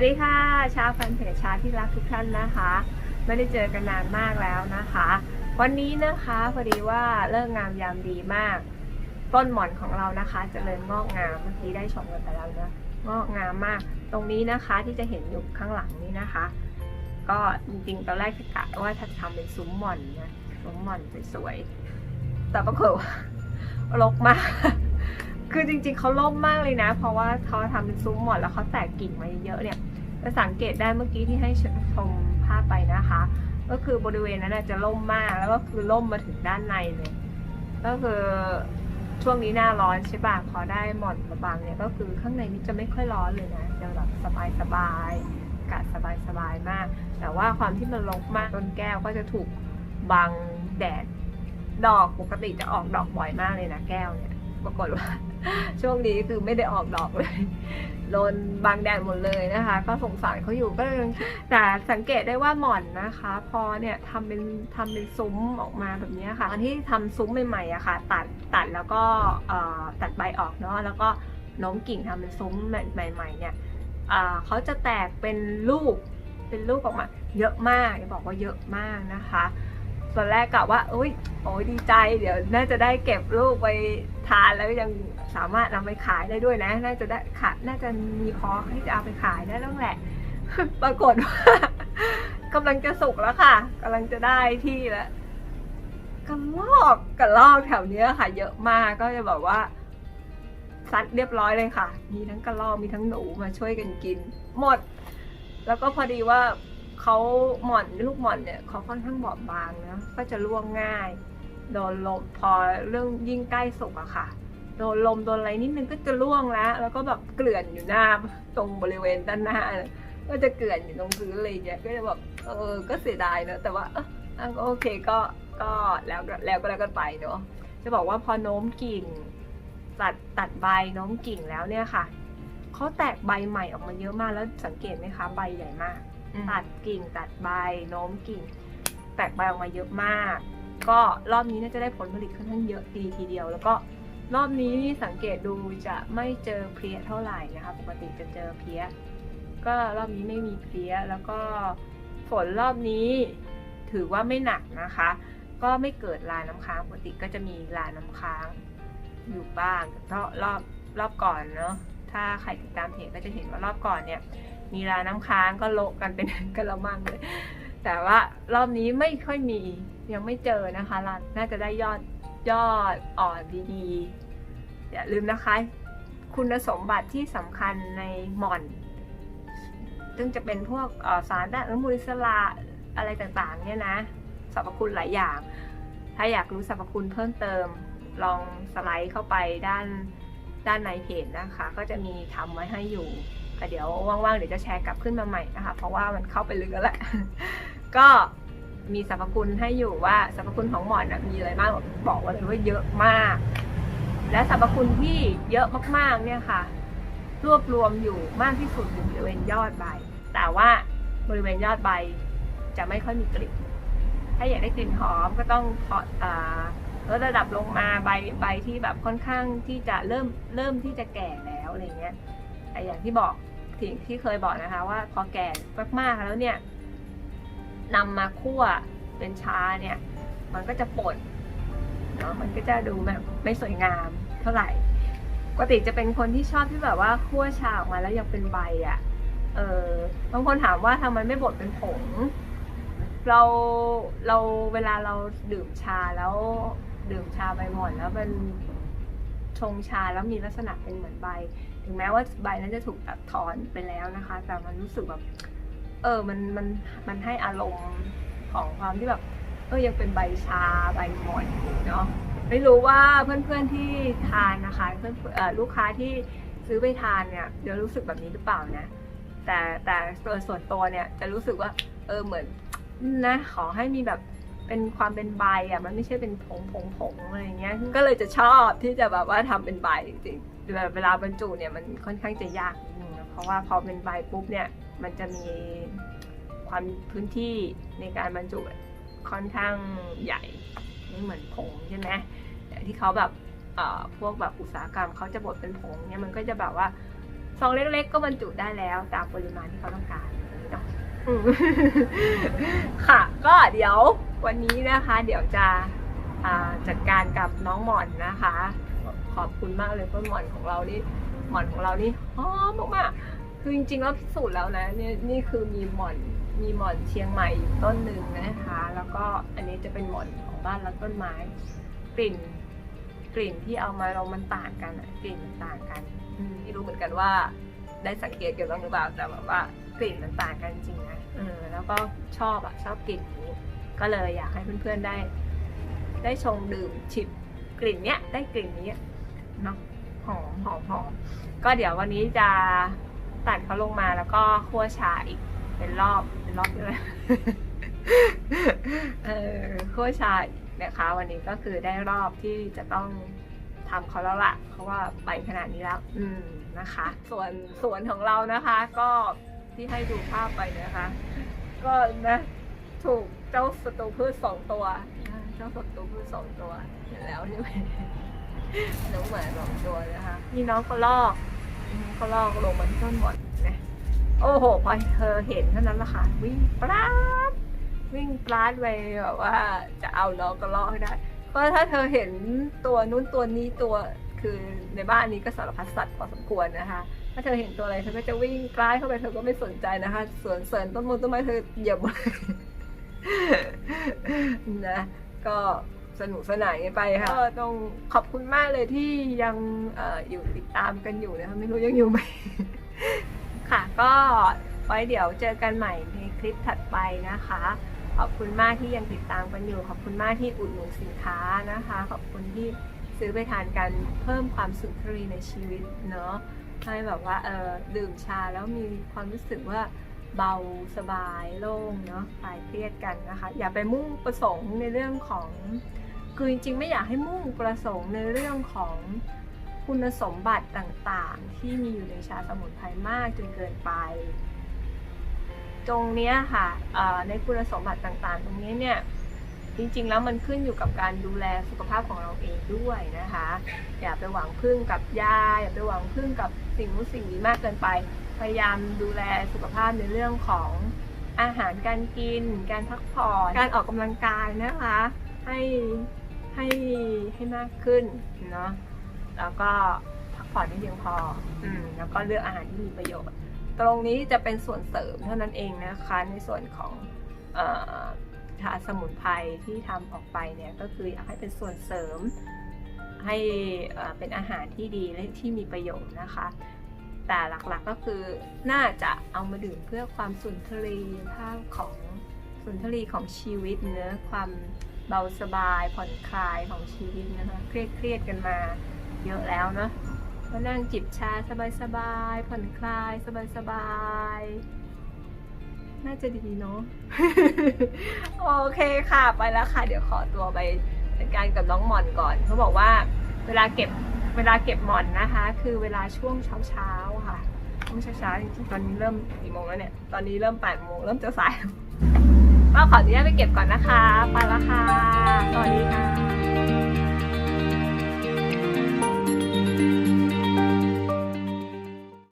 สวัสดีค่ะ ชาวแฟนเพจชาที่รักทุกท่านนะคะ ไม่ได้เจอกันนานมากแล้วนะคะ วันนี้นะคะพอดีว่าเลิกงามยามดีมาก ต้นหมอนของเรานะคะเจริญงอกงามเมื่อกี้ได้ชมกันไปแล้วนะงอกงามมาก ตรงนี้นะคะที่จะเห็นอยู่ข้างหลังนี้นะคะ ก็จริงๆตอนแรกกะว่าจะทำเป็นซุ้มหมอนนะซุ้มหมอนสวยๆแต่ปรากฏว่ารกมากคือจริงๆเขาล่มมากเลยนะ เพราะว่าเขาทำเป็นซุ้มหมอนแล้วเขาแตกกิ่งมาเยอะเนี่ย จะสังเกตได้เมื่อกี้ที่ให้ชมภาพไปนะคะ ก็คือบริเวณนั้นจะล่มมากแล้วก็คือล่มมาถึงด้านในเลยก็คือช่วงนี้หน้าร้อนใช่ป่ะพอได้หมอนมาบังเนี่ยก็คือข้างในนี่จะไม่ค่อยร้อนเลยนะจะแบบสบายๆอากาศสบายๆมาก แต่ว่าความที่มันรกมากต้นแก้วก็จะถูกบังแดดดอกปกติจะออกดอกบ่อยมากเลยนะแก้วเนี่ย ปรากฏว่า ช่วงนี้คือไม่ได้ออกดอกเลยโดนบังแดดหมดเลยนะคะ ก็สงสารเขาอยู่ก็แต่สังเกตได้ว่าหม่อนนะคะ พอเนี่ยทำเป็นทำเป็นซุ้มออกมาแบบนี้ค่ะตอนที่ทำซุ้มใหม่ๆอะค่ะ ตัดตัดแล้วก็ตัดใบออกเนาะแล้วก็โน้มกิ่งทำเป็นซุ้มใหม่ ๆ เนี่ยเขาจะแตกเป็นลูกเป็นลูกออกมา เยอะมากจะบอกว่าเยอะมากนะคะ ตอนแรกกะว่าอุ้ยโอ้ยดีใจ เดี๋ยวน่าจะได้เก็บลูกไปทานแล้วยังสามารถนำไปขายได้ด้วยนะ น่าจะได้ค่ะน่าจะมีพอที่จะเอาไปขายได้แล้วแหละ ปรากฏว่ากำลังจะสุกแล้วค่ะกำลังจะได้ที่แล้วกระลอกกระลอกแถวเนี้ยค่ะ เยอะมากก็จะบอกว่าซัดเรียบร้อยเลยค่ะ มีทั้งกระรอกมีทั้งหนูมาช่วยกันกิน หมด แล้วก็พอดีว่า เขาหม่อนลูกหม่อนเนี่ยเขาค่อนข้างบอบบางนะก็จะร่วงง่าย โดนลมพอเรื่องยิ่งใกล้สุกอะค่ะ โดนลมโดนอะไรนิดนึงก็จะร่วงแล้ว แล้วก็แบบเกลื่อนอยู่หน้าตรงบริเวณด้านหน้า ก็จะเกลื่อนอยู่ตรงพื้นเลยเนี่ยก็จะแบบเออก็เสียดายเนอะแต่ว่าเออโอเคก็ก็แล้วก็แล้วก็แล้วกันไปเนอะจะบอกว่าพอโน้มกิ่งตัดตัดใบโน้มกิ่งแล้วเนี่ยค่ะเขาแตกใบใหม่ออกมาเยอะมากแล้วสังเกตไหมคะใบใหญ่มาก ตัดกิ่งตัดใบโน้มกิ่ง แตกใบออกมาเยอะมาก ก็รอบนี้น่าจะได้ผลผลิตค่อนข้างเยอะดีทีเดียว แล้วก็รอบนี้นี่สังเกตดูจะไม่เจอเพลี้ยเท่าไหร่นะคะปกติจะเจอเพลี้ย ก็รอบนี้ไม่มีเพลี้ยแล้วก็ฝนรอบนี้ถือว่าไม่หนักนะคะ ก็ไม่เกิดลาน้ำค้างปกติก็จะมีลาน้ำค้างอยู่บ้างเพราะรอบรอบก่อนเนาะถ้าใครติดตามเพจก็จะเห็นว่ารอบก่อนเนี่ย มีลายน้ำค้างก็โละกันเป็นกระมังเลยแต่ว่ารอบนี้ไม่ค่อยมียังไม่เจอนะคะรันน่าจะได้ยอดยอดอ่อนดีๆ อย่าลืมนะคะ คุณสมบัติที่สำคัญในหม่อน ซึ่งจะเป็นพวกสารด้านอนุมูลอิสระอะไรต่างๆ เนี่ยนะสรรพคุณหลายอย่าง ถ้าอยากรู้สรรพคุณเพิ่มเติม ลองสไลด์เข้าไปด้านด้านในเพจนะคะ ก็จะมีทำไว้ให้อยู่ แต่เดี๋ยวว่างๆเดี๋ยวจะแชร์กลับขึ้นมาใหม่นะคะ เพราะว่ามันเข้าไปลึกแล้วแหละก็มีสรรพคุณให้อยู่ว่าสรรพคุณของหมอนนะมีอะไรบ้างบอกไว่าเลยว่าเยอะมาก และสรรพคุณที่เยอะมากๆเนี่ยค่ะ รวบรวมอยู่มากที่สุดอยู่บริเวณยอดใบ แต่ว่าบริเวณยอดใบจะไม่ค่อยมีกลิ่นถ้าอยากได้กลิ่นหอมก็ต้องพออลดระดับลงมาใบใบที่แบบค่อนข้างที่จะเริ่มเริ่มที่จะแก่แล้วอะไรเงี้ยแต่อย่างที่บอก ที่ที่เคยบอกนะคะว่าพอแก่มากๆแล้วเนี่ยนำมาคั่วเป็นชาเนี่ย มันก็จะป่นเนาะมันก็จะดูแบบไม่สวยงามเท่าไหร่ปกติจะเป็นคนที่ชอบที่แบบว่าคั่วชาออกมาแล้วยังเป็นใบอะ่ะเออบางคนถามว่าทำไมไม่บดเป็นผงเราเราเวลาเราดื่มชาแล้วดื่มชาใบหม่อนแล้วเป็นชงชาแล้วมีลักษณะเป็นเหมือนใบ ถึงแม้ว่าใบนั้นจะถูกตัดถอนไปแล้วนะคะ แต่มันรู้สึกแบบ เออ มัน มัน มันให้อารมณ์ของความที่แบบ เออ ยังเป็นใบชาใบหมอนอยู่เนาะ ไม่รู้ว่าเพื่อนๆที่ทานนะคะ เพื่อนลูกค้าที่ซื้อไปทานเนี่ยเดี๋ยวรู้สึกแบบนี้หรือเปล่านะ แต่แต่โดยส่วนตัวเนี่ยจะรู้สึกว่า เออ เหมือนนะ ขอให้มีแบบ เป็นความเป็นใบอะมันไม่ใช่เป็นผงผงผงอะไรเงี้ยก็เลยจะชอบที่จะแบบว่าทำเป็นใบจริงๆแบบเวลาบรรจุเนี่ยมันค่อนข้างจะยากนิดนึงเพราะว่าพอเป็นใบปุ๊บเนี่ยมันจะมีความพื้นที่ในการบรรจุค่อนข้างใหญ่ไม่เหมือนผงใช่ไหมที่เขาแบบพวกแบบอุตสาหกรรมเขาจะบดเป็นผงเนี่ยมันก็จะแบบว่าซองเล็กๆ ก็บรรจุได้แล้วตามปริมาณที่เขาต้องการเนาะค่ะ ก็เดี๋ยว วันนี้นะคะเดี๋ยวจะจัดการกับน้องหมอนนะคะ ขอบคุณมากเลยต้นหมอนของเรานี่หมอนของเรานี่หอมมากๆคือจริงๆแล้วพิสูจน์แล้วนะนี่นี่คือมีหมอนมีหมอนเชียงใหม่ต้นหนึ่งนะคะ แล้วก็อันนี้จะเป็นหมอนของบ้านและต้นไม้ กลิ่น กลิ่นที่เอามาเรามันต่างกันกลิ่นมันต่างกันไม่รู้เหมือนกันว่า ได้สังเกตกันบ้างหรือเปล่าแต่แบบว่ากลิ่นมันต่างกันจริงนะเออแล้วก็ชอบอะชอบกลิ่นนี้ ก็เลยอยากให้เพื่อนๆได้ ได้ชงดื่มชิบกลิ่นเนี้ยได้กลิ่นนี้เนาะหอมหอมหอมก็เดี๋ยววันนี้จะตัดเขาลงมาแล้วก็คั่วชาอีกเป็นรอบเป็นรอบเลยเออคั่วชาอีกนะคะ วันนี้ก็คือได้รอบที่จะต้องทำเขาแล้วล่ะเพราะว่าไปขนาดนี้แล้ว อืมนะคะ ส่วนสวนของเรานะคะ ก็ที่ให้ดูภาพไปนะคะ ก็นะถูก เจ้าศัตรูพืชสองตัวอ่าเจ้าศัตรูพืชสองตัวเห็นแล้วใช่ไหมน้องหมาสองตัวนะคะนี่น้องก็ลอกอืมก็ลอกลงมาที่ต้นหมดนะโอ้โหพอเธอเห็นเท่านั้นละค่ะวิ่งปราดวิ่งปราดไปแบบว่า จะเอาน้องก็ลอกให้ได้เพราะถ้าเธอเห็นตัวนู้นตัวนี้ตัวคือในบ้านนี้ก็สารพัดสัตว์พอสมควรนะคะ ถ้าเธอเห็นตัวอะไรเธอก็จะวิ่งใกล้เข้าไปเธอก็ไม่สนใจนะคะสวนเสริญต้นมงต้นไม้เธอเหยียบหมด นะ ก็สนุกสนานกันไปค่ะก็ต้องขอบคุณมากเลยที่ยังออยู่ติดตามกันอยู่นะคะไม่รู้ยังอยู่ไหมค่ะก็ไว้เดี๋ยวเจอกันใหม่ในคลิปถัดไปนะคะ ขอบคุณมากที่ยังติดตามกันอยู่ ขอบคุณมากที่อุดหนุนสินค้านะคะ ขอบคุณที่ซื้อไปทานกันเพิ่มความสุขทรีในชีวิตเนาะให้แบบว่าเออดื่มชาแล้วมีความรู้สึกว่า เบาสบายโล่งเนาะคลายเครียดกันนะคะ อย่าไปมุ่งประสงค์ในเรื่องของคือจริงๆไม่อยากให้มุ่งประสงค์ในเรื่องของคุณสมบัติต่างๆ ที่มีอยู่ในชาสมุนไพรมากจนเกินไป ตรงนี้ค่ะในคุณสมบัติต่างๆ ตรงนี้เนี่ยจริงๆแล้วมันขึ้นอยู่กับการดูแลสุขภาพของเราเองด้วยนะคะ อย่าไปหวังพึ่งกับยาอย่าไปหวังพึ่งกับสิ่งนู้นสิ่งนี้มากเกินไป พยายามดูแลสุขภาพในเรื่องของอาหารการกิน การพักผ่อน การออกกำลังกายนะคะ ให้ให้ให้มากขึ้นเนาะ แล้วก็พักผ่อนให้เพียงพอ อืม แล้วก็เลือกอาหารที่มีประโยชน์ ตรงนี้จะเป็นส่วนเสริมเท่านั้นเองนะคะ ในส่วนของเอ่อชาสมุนไพรที่ทำออกไปเนี่ยก็คืออยากให้เป็นส่วนเสริมให้เอ่อเป็นอาหารที่ดีและที่มีประโยชน์นะคะ แต่หลักๆก็คือน่าจะเอามาดื่มเพื่อความสุนทรีภาพของสุนทรีของชีวิตเนื้อความเบาสบายผ่อนคลายของชีวิตนะคะเครียดเครียดกันมาเยอะแล้วเนาะมานั่งจิบชาสบายๆผ่อนคลายสบายๆน่าจะดีเนาะโอเคค่ะไปแล้วค่ะ เดี๋ยวขอตัวไปจัดการกับน้องหมอนก่อนเขาบอกว่าเวลาเก็บ เวลาเก็บหมอนนะคะ คือเวลาช่วงเช้าเช้าค่ะช่วงเช้าเช้าจริงๆตอนนี้เริ่มกี่โมงแล้วเนี่ย ตอนนี้เริ่มแปดโมงเริ่มจะสายก็ขออนุญาตไปเก็บก่อนนะคะ ไปละค่ะสวัสดีค่ะ